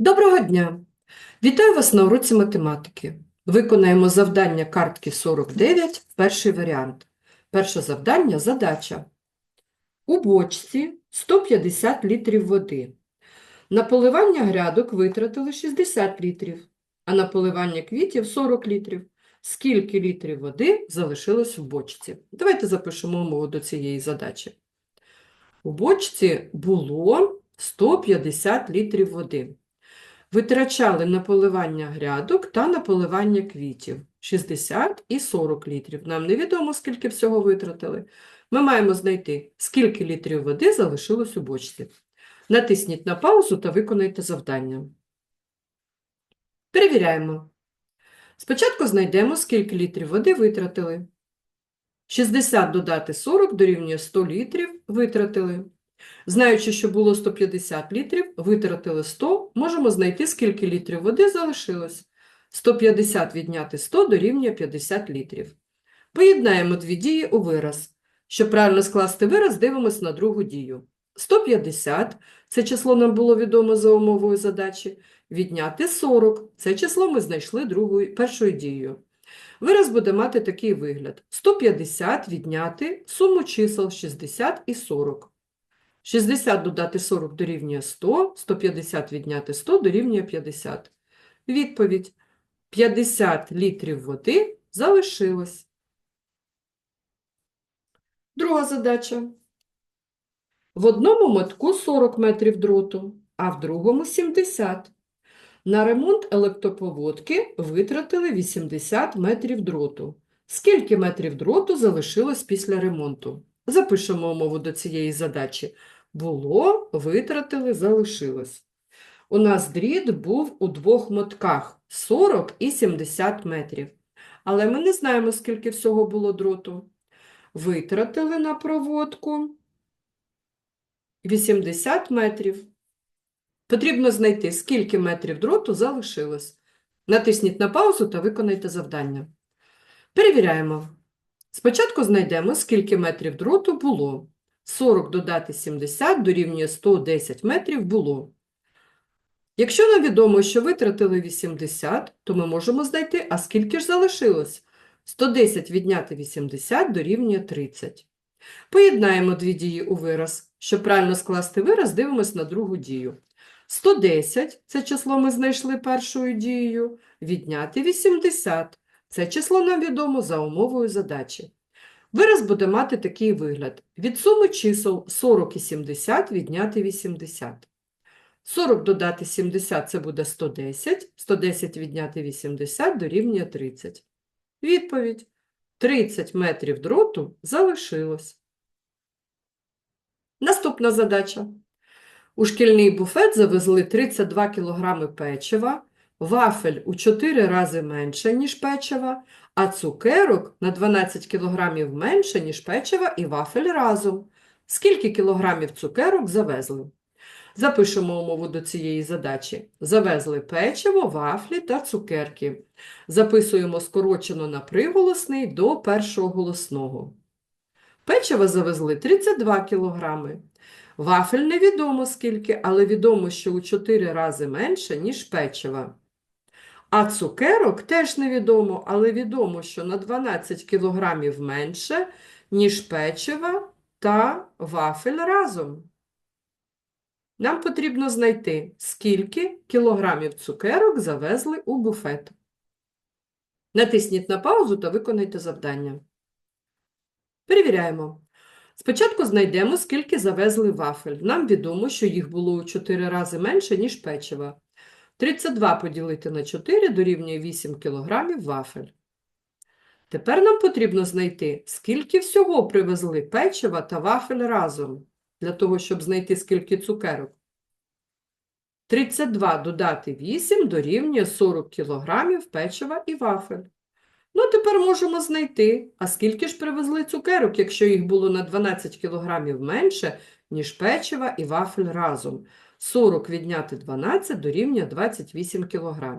Доброго дня! Вітаю вас на уроці математики. Виконаємо завдання картки 49, перший варіант. Перше завдання – задача. У бочці 150 літрів води. На поливання грядок витратили 60 літрів, а на поливання квітів 40 літрів. Скільки літрів води залишилось в бочці? Давайте запишемо умову до цієї задачі. У бочці було 150 літрів води. Витрачали на поливання грядок та на поливання квітів 60 і 40 літрів. Нам невідомо, скільки всього витратили. Ми маємо знайти, скільки літрів води залишилось у бочці. Натисніть на паузу та виконайте завдання. Перевіряємо. Спочатку знайдемо, скільки літрів води витратили. 60 додати 40 дорівнює 100 літрів витратили. Знаючи, що було 150 літрів, витратили 100, можемо знайти, скільки літрів води залишилось. 150 відняти 100 дорівнює 50 літрів. Поєднаємо дві дії у вираз. Щоб правильно скласти вираз, дивимось на другу дію. 150 – це число нам було відомо за умовою задачі. Відняти 40 – це число ми знайшли другою, першою дією. Вираз буде мати такий вигляд. 150 відняти суму чисел 60 і 40. 60 додати 40 дорівнює 100, 150 відняти 100 дорівнює 50. Відповідь. 50 літрів води залишилось. Друга задача. В одному мотку 40 метрів дроту, а в другому 70. На ремонт електроповодки витратили 80 метрів дроту. Скільки метрів дроту залишилось після ремонту? Запишемо умову до цієї задачі. Було, витратили, залишилось. У нас дріт був у двох мотках 40 і 70 метрів. Але ми не знаємо, скільки всього було дроту. Витратили на проводку 80 метрів. Потрібно знайти, скільки метрів дроту залишилось. Натисніть на паузу та виконайте завдання. Перевіряємо. Спочатку знайдемо, скільки метрів дроту було. 40 додати 70 дорівнює 110 метрів було. Якщо нам відомо, що витратили 80, то ми можемо знайти, а скільки ж залишилось? 110 відняти 80 дорівнює 30. Поєднаємо дві дії у вираз. Щоб правильно скласти вираз, дивимось на другу дію. 110 – це число ми знайшли першою дією, відняти 80 – це число нам відомо за умовою задачі. Вираз буде мати такий вигляд. Від суми чисел 40 і 70 відняти 80. 40 додати 70 – це буде 110, 110 відняти 80 дорівнює 30. Відповідь. 30 метрів дроту залишилось. Наступна задача. У шкільний буфет завезли 32 кг печива, вафель у 4 рази менше, ніж печива, а цукерок на 12 кг менше, ніж печива і вафель разом. Скільки кілограмів цукерок завезли? Запишемо умову до цієї задачі. Завезли печиво, вафлі та цукерки. Записуємо скорочено на приголосний до першого голосного. Печива завезли 32 кілограми. Вафель невідомо скільки, але відомо, що у 4 рази менше, ніж печива. А цукерок теж невідомо, але відомо, що на 12 кілограмів менше, ніж печива та вафель разом. Нам потрібно знайти, скільки кілограмів цукерок завезли у буфет. Натисніть на паузу та виконайте завдання. Перевіряємо. Спочатку знайдемо, скільки завезли вафель. Нам відомо, що їх було у 4 рази менше, ніж печива. 32 поділити на 4 дорівнює 8 кг вафель. Тепер нам потрібно знайти, скільки всього привезли печива та вафель разом, для того, щоб знайти, скільки цукерок. 32 додати 8 дорівнює 40 кг печива і вафель. Ну, тепер можемо знайти, а скільки ж привезли цукерок, якщо їх було на 12 кг менше, ніж печива і вафель разом. 40 відняти 12 дорівнює 28 кг.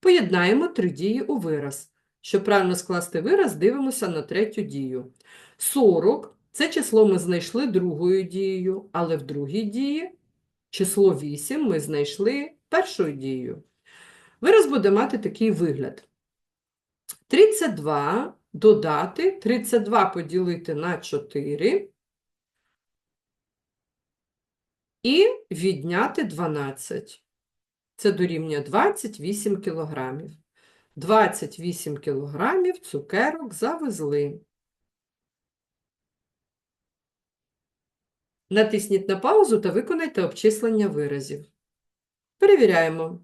Поєднаємо три дії у вираз. Щоб правильно скласти вираз, дивимося на третю дію. 40 – це число ми знайшли другою дією, але в другій дії число 8 ми знайшли першою дією. Вираз буде мати такий вигляд. 32 додати, 32 поділити на 4 і відняти 12. Це дорівнює 28 кілограмів. 28 кілограмів цукерок завезли. Натисніть на паузу та виконайте обчислення виразів. Перевіряємо.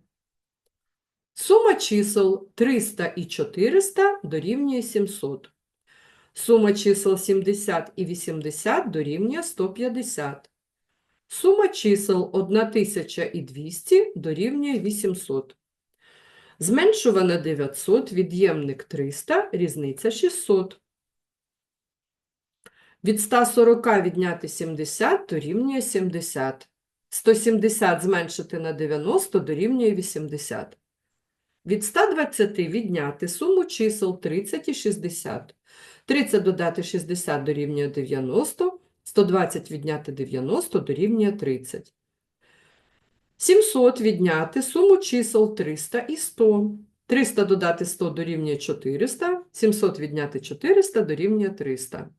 Сума чисел 300 і 400 дорівнює 700. Сума чисел 70 і 80 дорівнює 150. Сума чисел 1200 дорівнює 800. Зменшуване 900, від'ємник 300, різниця 600. Від 140 відняти 70 дорівнює 70. 170 зменшити на 90 дорівнює 80. Від 120 відняти суму чисел 30 і 60. 30 додати 60 дорівнює 90, 120 відняти 90 дорівнює 30. 700 відняти суму чисел 300 і 100. 300 додати 100 дорівнює 400, 700 відняти 400 дорівнює 300.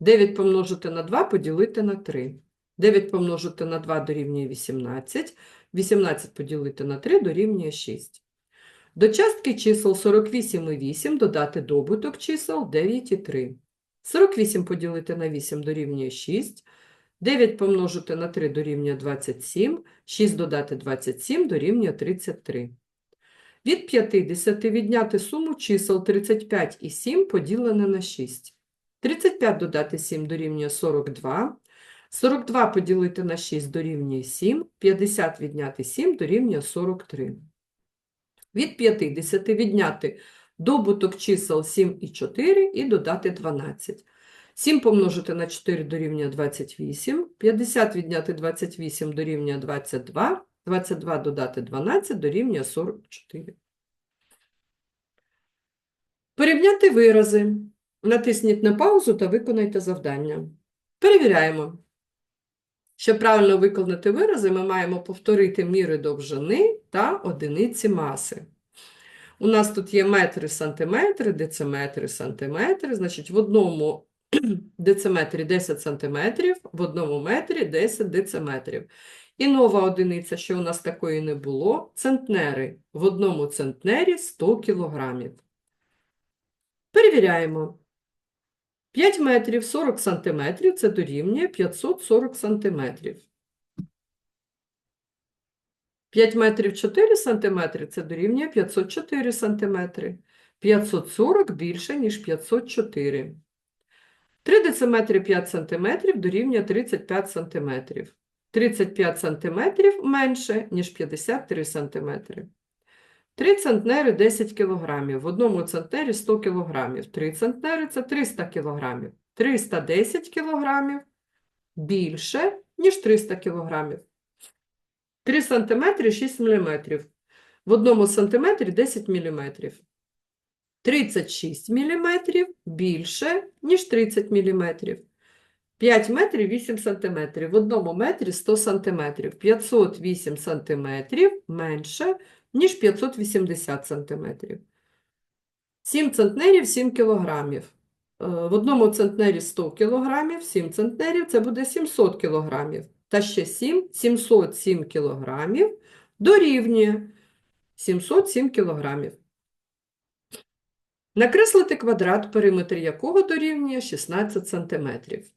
9 помножити на 2 поділити на 3. 9 помножити на 2 дорівнює 18, 18 поділити на 3 дорівнює 6. До частки чисел 48 і 8 додати добуток чисел 9 і 3. 48 поділити на 8 дорівнює 6, 9 помножити на 3 дорівнює 27, 6 додати 27 дорівнює 33. Від 50 відняти суму чисел 35 і 7 поділене на 6. 35 додати 7 дорівнює 42, 42 поділити на 6 дорівнює 7, 50 відняти 7 дорівнює 43. Від 50 відняти добуток чисел 7 і 4 і додати 12. 7 помножити на 4 дорівнює 28, 50 відняти 28 дорівнює 22, 22 додати 12 дорівнює 44. Порівняти вирази. Натисніть на паузу та виконайте завдання. Перевіряємо. Щоб правильно виконати вирази, ми маємо повторити міри довжини та одиниці маси. У нас тут є метри, сантиметри, дециметри, сантиметри. Значить, в одному дециметрі 10 сантиметрів, в одному метрі 10 дециметрів. І нова одиниця, що у нас такої не було, центнери. В одному центнері 100 кілограмів. Перевіряємо. 5 метрів 40 сантиметрів – це дорівнює 540 сантиметрів. 5 метрів 4 сантиметри – це дорівнює 504 сантиметри. 540 більше, ніж 504. 3 дециметри 5 сантиметрів дорівнює 35 сантиметрів. 35 сантиметрів менше, ніж 53 сантиметри. 3 центнери 10 кілограмів. В одному центнері 100 кілограмів. 3 центнери – це 300 кілограмів. 310 кілограмів більше, ніж 300 кілограмів. 3 сантиметри – 6 міліметрів. В одному сантиметрі 10 міліметрів. 36 міліметрів більше, ніж 30 міліметрів. 5 метрів 8 сантиметрів. В одному метрі 100 сантиметрів. 508 сантиметрів менше, ніж 580 сантиметрів. 7 центнерів 7 кілограмів. Е, В одному центнері 100 кілограмів, 7 центнерів – це буде 700 кілограмів. Та ще 7, 707 кілограмів дорівнює 707 кілограмів. Накреслити квадрат, периметр якого дорівнює 16 сантиметрів.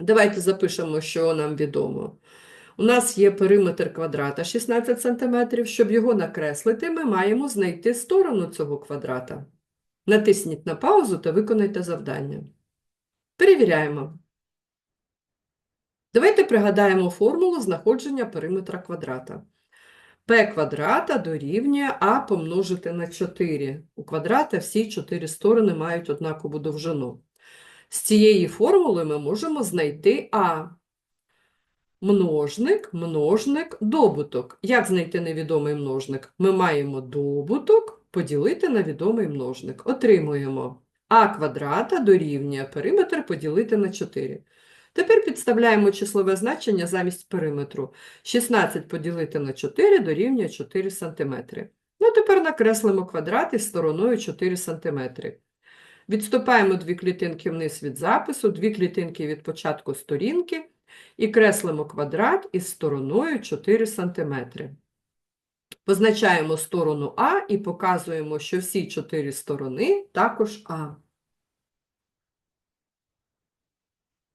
Давайте запишемо, що нам відомо. У нас є периметр квадрата 16 см. Щоб його накреслити, ми маємо знайти сторону цього квадрата. Натисніть на паузу та виконайте завдання. Перевіряємо. Давайте пригадаємо формулу знаходження периметра квадрата. P квадрата дорівнює А помножити на 4. У квадрата всі чотири сторони мають однакову довжину. З цієї формули ми можемо знайти А. Множник, множник, добуток. Як знайти невідомий множник? Ми маємо добуток поділити на відомий множник. Отримуємо А квадрата дорівнює периметр поділити на 4. Тепер підставляємо числове значення замість периметру. 16 поділити на 4 дорівнює 4 см. Ну, тепер накреслимо квадрат із стороною 4 см. Відступаємо дві клітинки вниз від запису, дві клітинки від початку сторінки і креслимо квадрат із стороною 4 см. Позначаємо сторону А і показуємо, що всі чотири сторони також А.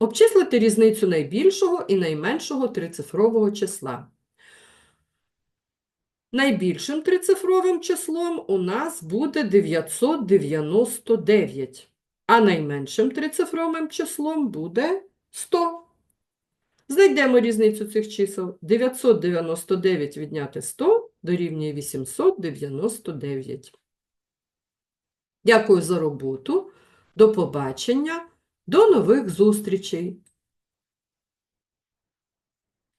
Обчислити різницю найбільшого і найменшого трицифрового числа. Найбільшим трицифровим числом у нас буде 999, а найменшим трицифровим числом буде 100. Знайдемо різницю цих чисел. 999 відняти 100 дорівнює 899. Дякую за роботу. До побачення. До нових зустрічей!